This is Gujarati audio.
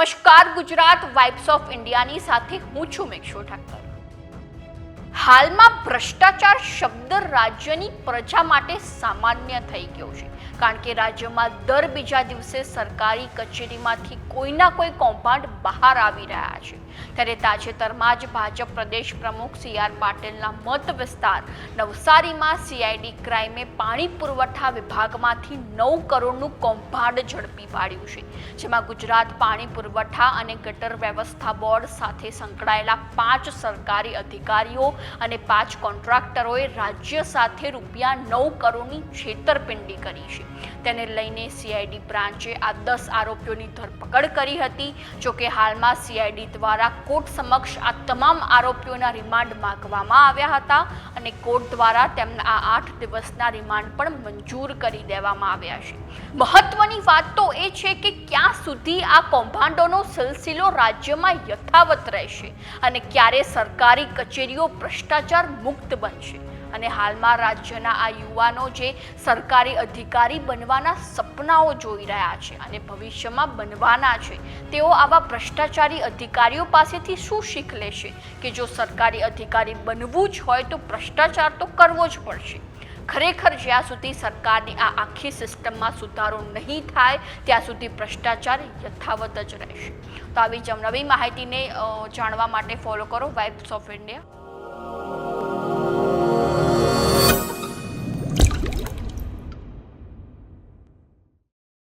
નમસ્કાર ગુજરાત વાઇબ્સ ઓફ ઇન્ડિયાની સાથે હું છું મેક્ષો ઠાકર. હાલમાં ભ્રષ્ટાચાર શબ્દ રાજ્યની પ્રજા માટે સામાન્ય થઈ ગયો છે. કારણ કે રાજ્યમાં દર બીજા દિવસે સરકારી કચેરીમાંથી કોઈના કોઈ કૌભાંડ બહાર આવી રહ્યા છે. ત્યારે તાજેતરમાં જ ભાજપ પ્રદેશ પ્રમુખ સી આર પાટીલના મત વિસ્તાર નવસારીમાં સીઆઈડી ક્રાઇમે પાણી પુરવઠા વિભાગમાંથી નવ કરોડનું કૌભાંડ ઝડપી પાડ્યું છે. જેમાં ગુજરાત પાણી પુરવઠા અને ગટર વ્યવસ્થા બોર્ડ સાથે સંકળાયેલા પાંચ સરકારી અધિકારીઓ અને પાંચ કોન્ટ્રાક્ટરોએ રાજ્ય સાથે રૂપિયા નવ કરોડની છેતરપિંડી કરી છે. તેને લઈને સીઆઈડી બ્રાન્ચે આ દસ આરોપીઓની ધરપકડ કરી હતી. જોકે હાલમાં સીઆઈડી દ્વારા કોર્ટ સમક્ષ આ તમામ આરોપીઓના રિમાન્ડ માંગવામાં આવ્યા હતા અને કોર્ટ દ્વારા તેમના આ આઠ દિવસના રિમાન્ડ પણ મંજૂર કરી દેવામાં આવ્યા છે. મહત્વની વાત તો એ છે કે ક્યાં સુધી આ કૌભાંડોનો સિલસિલો રાજ્યમાં યથાવત રહેશે અને ક્યારે સરકારી કચેરીઓ ભ્રષ્ટાચાર મુક્ત બનશે. અને હાલમાં રાજ્યના આ યુવાનો જે સરકારી અધિકારી બનવાના સપનાઓ જોઈ રહ્યા છે અને ભવિષ્યમાં બનવાના છે, તેઓ આવા ભ્રષ્ટાચારી અધિકારીઓ પાસેથી શું શીખ લેશે કે જો સરકારી અધિકારી બનવું જ હોય તો ભ્રષ્ટાચાર તો કરવો જ પડશે. ખરેખર જ્યાં સુધી સરકારની આ આખી સિસ્ટમમાં સુધારો નહીં થાય, ત્યાં સુધી ભ્રષ્ટાચાર યથાવત જ રહેશે. તો આવી જ નવી માહિતીને જાણવા માટે ફોલો કરો વાઇબ્સ ઓફ ઇન્ડિયા